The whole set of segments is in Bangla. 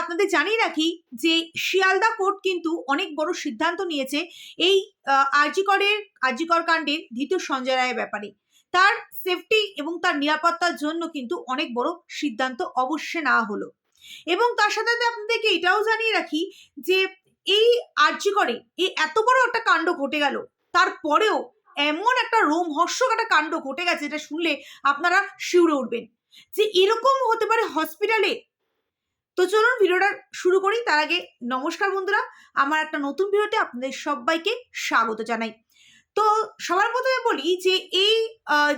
আপনাদের জানিয়ে রাখি যে শিয়ালদা কোর্ট কিন্তু অনেক বড় সিদ্ধান্ত নিয়েছে এই আরজিকরের, আরজিকর কাণ্ডের ধৃত সঞ্জয় রায়ের ব্যাপারে। তার সেফটি এবং তার নিরাপত্তার জন্য কিন্তু অনেক বড় সিদ্ধান্ত অবশ্যই নেওয়া হলো। এবং তার সাথে সাথে আপনাদেরকে এটাও জানিয়ে রাখি যে এই আরজিকরে এই এত বড় একটা কাণ্ড ঘটে গেল, তারপরেও এমন একটা রোমহর্ষক একটা কাণ্ড ঘটে গেছে এটা শুনলে আপনারা শিউরে উঠবেন। যে এরকম হতে পারে হসপিটালে তো চলুন ভিডিওটা শুরু করি। তার আগে নমস্কার বন্ধুরা, আমার একটা নতুন ভিডিওতে আপনাদের সবাইকে স্বাগত জানাই। তো সবার প্রথমে বলি যে এই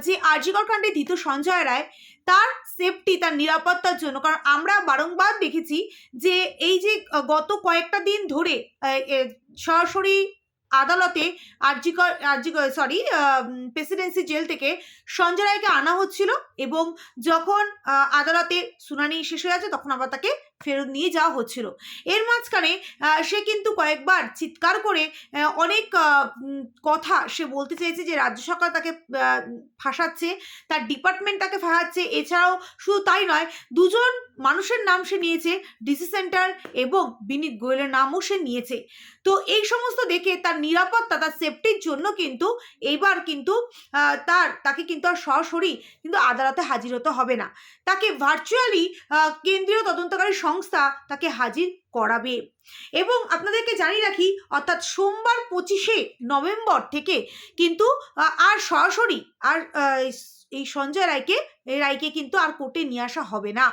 যে আরজিকর কাণ্ডে ধৃত সঞ্জয় রায়, তার সেফটি তার নিরাপত্তার জন্য, কারণ আমরা বারংবার দেখেছি যে এই যে গত কয়েকটা দিন ধরে সরাসরি আদালতে RG Kar RG Kar sorry presidency jail থেকে সঞ্জয় রায়কে আনা হচ্ছিল এবং যখন আদালতে শুনানি শেষ হয়ে আছে তখন আবার তাকে ফেরত নিয়ে যাওয়া হচ্ছিল। এর মাঝখানে সে কিন্তু কয়েকবার চিৎকার করে অনেক কথা সে বলতে চেয়েছে যে রাজ্য সরকার তাকে ফাঁসাচ্ছে, তার ডিপার্টমেন্ট তাকে ফাঁসাচ্ছে, এছাড়াও শুধু তাই নয়, দুজন মানুষের নাম সে নিয়েছে ডিসি সেন্টার এবং বিনীত গোয়েলের নামও সে নিয়েছে। তো এই সমস্ত দেখে তার নিরাপত্তা, তার সেফটির জন্য কিন্তু এইবার কিন্তু তার, তাকে কিন্তু আর সরাসরি কিন্তু আদালতে হাজির হতে হবে না। তাকে ভার্চুয়ালি কেন্দ্রীয় তদন্তকারী সংস্থা তাকে হাজির করাবে। এবং আপনাদেরকে জানিয়ে রাখি, অর্থাৎ সোমবার পঁচিশে নভেম্বর থেকে কিন্তু আর সরাসরি আর এই সঞ্জয় রায়কে রায়কে কিন্তু আর কোর্টে নিয়ে আসা হবে না।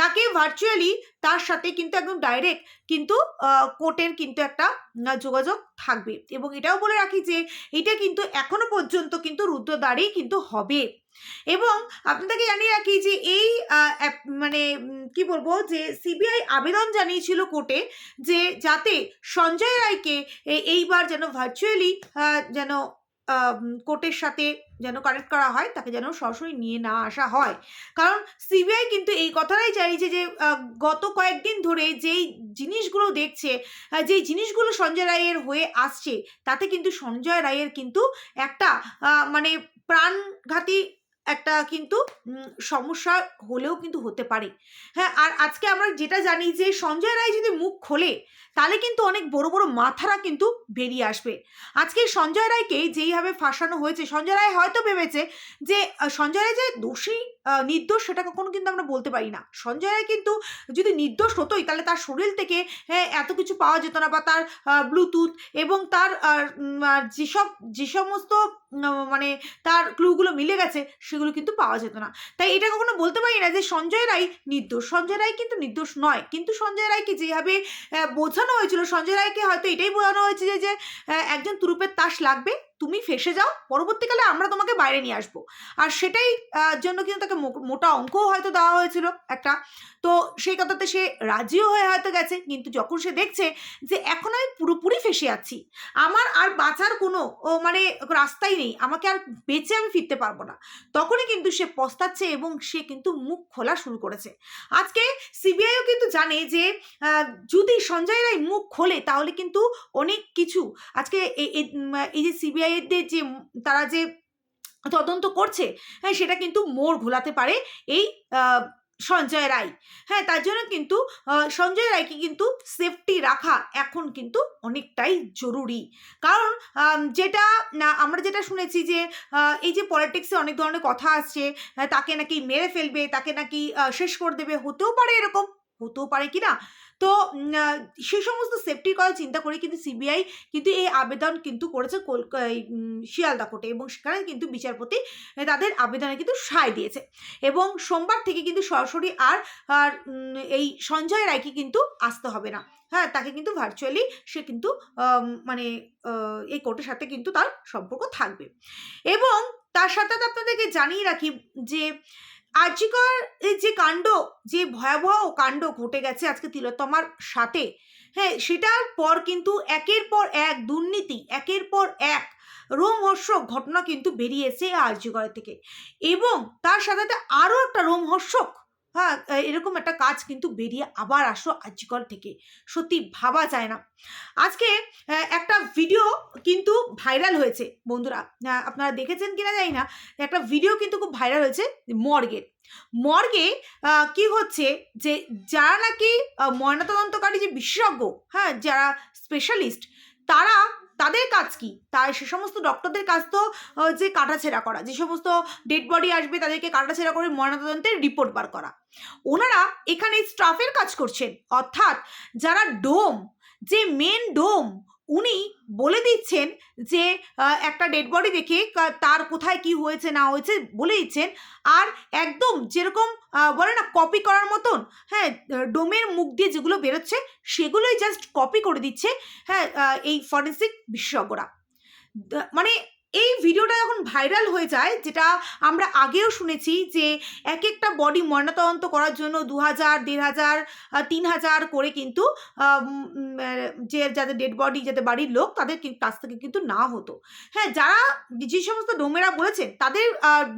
তাকে ভার্চুয়ালি তার সাথে কিন্তু একদম ডাইরেক্ট কিন্তু কোর্টের কিন্তু একটা যোগাযোগ থাকবে। এবং এটাও বলে রাখি যে, এটা কিন্তু এখনও পর্যন্ত কিন্তু রুদ্রদ্বারেই কিন্তু হবে। এবং আপনাদেরকে জানিয়ে রাখি যে, এই মানে কি বলব, যে সিবিআই আবেদন জানিয়েছিল কোর্টে যে, যাতে সঞ্জয় রায়কে এইবার যেন ভার্চুয়ালি যেন কোর্টের সাথে যেন কানেক্ট করা হয়, তাকে যেন সরাসরি নিয়ে না আসা হয়। কারণ সিবিআই কিন্তু এই কথাটাই চাইছে যে গত কয়েকদিন ধরে যেই জিনিসগুলো দেখছে যেই জিনিসগুলো সঞ্জয় রায়ের হয়ে আসছে, তাতে কিন্তু সঞ্জয় রায়ের কিন্তু একটা মানে প্রাণঘাতী একটা কিন্তু সমস্যা হলেও কিন্তু হতে পারে। হ্যাঁ আর আজকে আমরা যেটা জানি যে সঞ্জয় রায় যদি মুখ খোলে তাহলে কিন্তু অনেক বড় বড় মাথারা কিন্তু বেরিয়ে আসবে। আজকে সঞ্জয় রায়কে যেইভাবে ফাঁসানো হয়েছে সঞ্জয় রায় হয়তো ভেবেছে যে সঞ্জয় রায় যে দোষী নির্দোষ সেটা কখনো কিন্তু আমরা বলতে পারি না। সঞ্জয় রায় কিন্তু যদি নির্দোষ হতোই তাহলে তার শরীর থেকে হ্যাঁ, এত কিছু পাওয়া যেত না বা তার ব্লুটুথ এবং তার যেসব যে সমস্ত মানে তার ক্লুগুলো মিলে গেছে সেগুলো কিন্তু পাওয়া যেত না। তাই এটা কখনো বলতে পারি না যে সঞ্জয় রায় নির্দোষ। সঞ্জয় রায় কিন্তু নির্দোষ নয়। কিন্তু সঞ্জয় রায়কে যেভাবে বোঝানো হয়েছিল, সঞ্জয় রায়কে হয়তো এটাই বোঝানো হয়েছে যে একজন তুরুপের তাস লাগবে। তুমি ফেসে যাও, পরবর্তীকালে আমরা তোমাকে বাইরে নিয়ে আসব। আর সেটাই জন্য কিন্তু তাকে মোটা অঙ্কও হয়তো দেওয়া হয়েছিল একটা। তো সেই কথাতে সে রাজিও হয়ে হয়তো গেছে, কিন্তু যখন সে দেখছে যে এখন আমি পুরোপুরি ফেসে আছি, আমার আর বাঁচার কোনো, ও মানে রাস্তাই নেই, আমাকে আর বেঁচে আমি ফিরতে পারব না, তখনই কিন্তু সে পস্তাচ্ছে এবং সে কিন্তু মুখ খোলা শুরু করেছে। আজকে সিবিআইও কিন্তু জানে যে যদি সঞ্জয় রায় মুখ খোলে তাহলে কিন্তু অনেক কিছু, আজকে এই যে সিবিআই এর যে তারা যে তদন্ত করছে হ্যাঁ সেটা কিন্তু মোড় ঘোলাতে পারে এই সঞ্জয় রায়। হ্যাঁ তার জন্য কিন্তু সঞ্জয় রায়কে কিন্তু সেফটি রাখা এখন কিন্তু অনেকটাই জরুরি। কারণ যেটা আমরা যেটা শুনেছি যে এই যে পলিটিক্সে অনেক ধরনের কথা আসছে তাকে নাকি মেরে ফেলবে, তাকে নাকি শেষ করে দেবে, হতেও পারে এরকম, হতেও পারে কি না তো সেই সমস্ত সেফটির কথা চিন্তা করে কিন্তু সিবিআই কিন্তু এই আবেদন কিন্তু করেছে শিয়ালদা কোর্টে এবং সেখানে কিন্তু বিচারপতি তাদের আবেদনে কিন্তু সায় দিয়েছে। এবং সোমবার থেকে কিন্তু সরাসরি আর আর এই সঞ্জয় রায়কে কিন্তু আসতে হবে না। হ্যাঁ তাকে কিন্তু ভার্চুয়ালি সে কিন্তু মানে এই কোর্টের সাথে কিন্তু তার সম্পর্ক থাকবে। এবং তার সাথে আপনাদেরকে জানিয়ে রাখি যে আর্যিকর যে কাণ্ড, যে ভয়াবহ কাণ্ড ঘটে গেছে আজকে তিলোত্তমার সাথে হ্যাঁ সেটার পর কিন্তু একের পর এক দুর্নীতি, একের পর এক রোমহর্ষক ঘটনা কিন্তু বেরিয়েছে আর্যিকর থেকে। এবং তার সাথে সাথে আরও একটা রোমহর্ষক হ্যাঁ এরকম একটা কাজ কিন্তু বেরিয়ে আবার আসলো আর্যিকর থেকে। সত্যি ভাবা যায় না। আজকে একটা ভিডিও কিন্তু ভাইরাল হয়েছে, বন্ধুরা। আপনারা দেখেছেন কিনা জানি না, একটা ভিডিও কিন্তু খুব ভাইরাল হয়েছে মর্গের মর্গে কি হচ্ছে যে, যারা নাকি ময়নাতদন্তকারী যে বিশেষজ্ঞ হ্যাঁ যারা স্পেশালিস্ট তারা, তাদের কাজ কি? তাই সে সমস্ত ডক্টরদের কাজ তো যে কাটাছেড়া করা, যে সমস্ত ডেড বডি আসবে তাদেরকে কাটাছেড়া করে ময়নাতদন্তের রিপোর্ট বার করা। ওনারা এখানে স্টাফের কাজ করছেন, অর্থাৎ যারা ডোম যে মেন ডোম উনি বলে দিচ্ছেন যে একটা ডেড বডি দেখে তার কোথায় কি হয়েছে, না হয়েছে বলে দিচ্ছেন। আর একদম যেরকম বলে না কপি করার মতন হ্যাঁ ডোমের মুখ দিয়ে যেগুলো বেরোচ্ছে, সেগুলোই জাস্ট কপি করে দিচ্ছে হ্যাঁ এই ফরেন্সিক বিশেষজ্ঞরা। মানে এই ভিডিওটা যখন ভাইরাল হয়ে যায়, যেটা আমরা আগেও শুনেছি যে এক একটা বডি ময়নাতদন্ত করার জন্য দু হাজার দেড় হাজার তিন হাজার করে কিন্তু যে যাদের ডেড বডি যাদের বাড়ির লোক, তাদের কাছ থেকে কিন্তু না হতো। হ্যাঁ যারা যে সমস্ত ডোমেরা বলেছেন, তাদের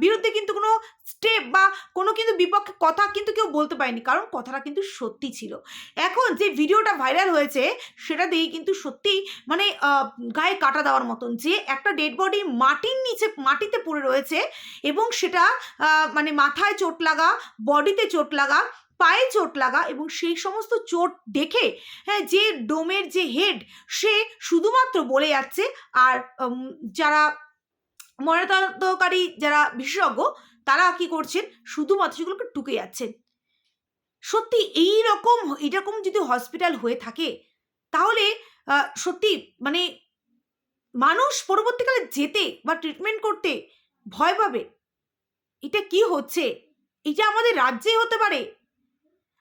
বিরুদ্ধে কিন্তু কোনো স্টেপ বা কোনো কিন্তু বিপক্ষে কথা কিন্তু কেউ বলতে পারেনি, কারণ কথাটা কিন্তু সত্যি ছিল। এখন যে ভিডিওটা ভাইরাল হয়েছে, সেটা দিয়ে কিন্তু সত্যি মানে গায়ে কাটা দেওয়ার মতন যে একটা ডেড বডি মাটির নিচে, মাটিতে পড়ে রয়েছে এবং সেটা মানে মাথায় চোট লাগা বডিতে চোট লাগা, পায়ে চোট লাগা এবং সেই সমস্ত চোট দেখে হ্যাঁ যে ডোমের যে হেড সে শুধুমাত্র বলে যাচ্ছে। আর যারা ময়নাতদন্তকারী, যারা বিশেষজ্ঞ তারা কি করছেন? শুধুমাত্র সেগুলোকে টুকে যাচ্ছেন। সত্যি এই রকম এরকম যদি হসপিটাল হয়ে থাকে, তাহলে সত্যি মানে মানুষ পরবর্তীকালে যেতে বা ট্রিটমেন্ট করতে ভয় পাবে। এটা কি হচ্ছে? এটা আমাদের রাজ্যে হতে পারে।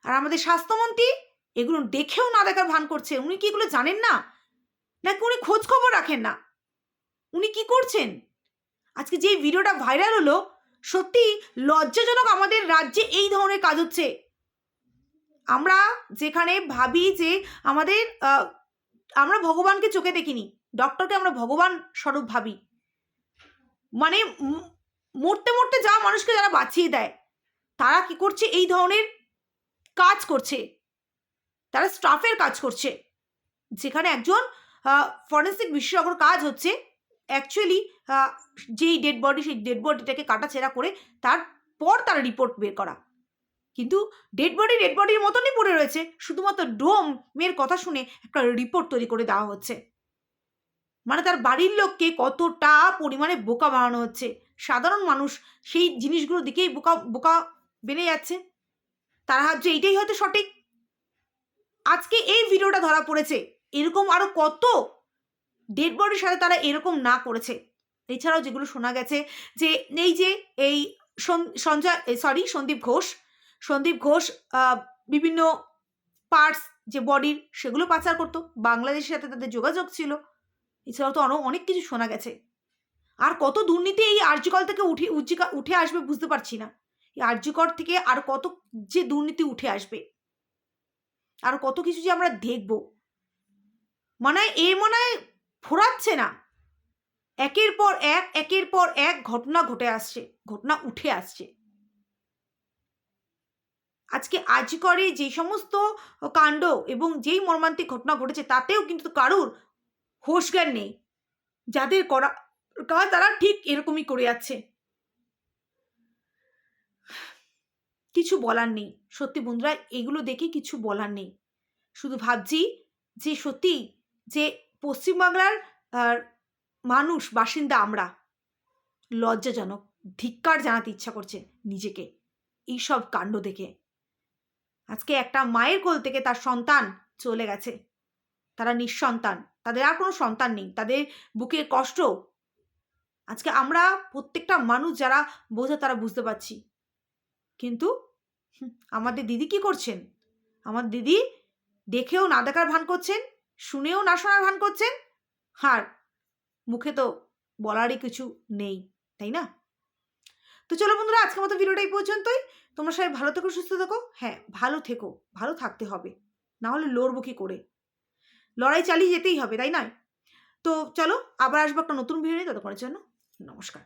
আর আমাদের স্বাস্থ্যমন্ত্রী এগুলো দেখেও না দেখার ভান করছে। উনি কি এগুলো জানেন না? নাকি উনি খোঁজ খবর রাখেন না? উনি কি করছেন? আজকে যে ভিডিওটা ভাইরাল হলো সত্যি লজ্জাজনক আমাদের রাজ্যে এই ধরনের কাজ হচ্ছে। আমরা যেখানে ভাবি যে আমাদের আমরা ভগবানকে চোখে দেখিনি, ডক্টরকে আমরা ভগবান স্বরূপ ভাবি। মানে মরতে মরতে যাওয়া মানুষকে যারা বাঁচিয়ে দেয়, তারা কি করছে? এই ধরনের কাজ করছে। তারা স্টাফের কাজ করছে। যেখানে একজন ফরেন্সিক বিশেষজ্ঞর কাজ হচ্ছে অ্যাকচুয়ালি যেই ডেড বডি সেই ডেড বডিটাকে কাটাছেড়া করে তারপর তার রিপোর্ট বের করা। কিন্তু ডেড বডি ডেড বডির মতনই পড়ে রয়েছে। শুধুমাত্র ডোম মেয়ের কথা শুনে একটা রিপোর্ট তৈরি করে দেওয়া হচ্ছে। মানে তার বাড়ির লোককে কতটা পরিমাণে বোকা বানানো হচ্ছে। সাধারণ মানুষ সেই জিনিসগুলোর দিকেই বোকা বোকা বেড়ে যাচ্ছে। তারা ভাবছে এইটাই হয়তো সঠিক। আজকে এই ভিডিওটা ধরা পড়েছে। এরকম আরও কত ডেড বডির সাথে তারা এরকম না করেছে। এছাড়াও যেগুলো শোনা গেছে যে এই যে এই সঞ্জয় সরি সন্দীপ ঘোষ সন্দীপ ঘোষ বিভিন্ন পার্টস যে বডির সেগুলো পাচার করতো। বাংলাদেশের সাথে তাদের যোগাযোগ ছিল। এছাড়াও তো আরও অনেক কিছু শোনা গেছে। আর কত দুর্নীতি এই আর্যকল থেকে উঠে, উজ্জিকা- উঠে আসবে বুঝতে পারছি না। এই আর্যকর থেকে আর কত যে দুর্নীতি উঠে আসবে। আর কত কিছু যে আমরা দেখব। মানে এ মনে হয় ফোরাচ্ছে না। একের পর এক, একের পর এক ঘটনা ঘটে আসছে, ঘটনা উঠে আসছে। আজকে আজ করে যে সমস্ত কাণ্ড এবং যেই মর্মান্তিক ঘটনা ঘটেছে, তাতেও কিন্তু কারুর হোশ জ্ঞান নেই। যাদের করা কাজ তারা ঠিক এরকমই করে যাচ্ছে। কিছু বলার নেই। সত্যি বন্ধুরা, এগুলো দেখে কিছু বলার নেই। শুধু ভাবছি যে সত্যি যে পশ্চিমবাংলার মানুষ, বাসিন্দা আমরা। লজ্জাজনক, ধিক্কার জানাতে ইচ্ছা করছে নিজেকে, এইসব কাণ্ড দেখে। আজকে একটা মায়ের কোল থেকে তার সন্তান চলে গেছে। তারা নিঃসন্তান, তাদের আর কোনো সন্তান নেই, তাদের বুকের কষ্ট। আজকে আমরা প্রত্যেকটা মানুষ যারা বোঝা তারা বুঝতে পারছি। কিন্তু আমাদের দিদি কি করছেন? আমার দিদি দেখেও না দেখার ভান করছেন? শুনেও না শোনার ভান করছেন? আর মুখে তো বলারই কিছু নেই, তাই না? তো চলো বন্ধুরা, আজকের মতো ভিডিওটাই পর্যন্তই। তোমরা সবাই ভালো থেকো, সুস্থ থেকো। হ্যাঁ ভালো থেকো, ভালো থাকতে হবে। না হলে লড়বো কি করে? লড়াই চালিয়ে যেতেই হবে, তাই নয়? তো চলো, আবার আসব একটা নতুন ভিডিও নিয়ে ততক্ষণের জন্য। নমস্কার।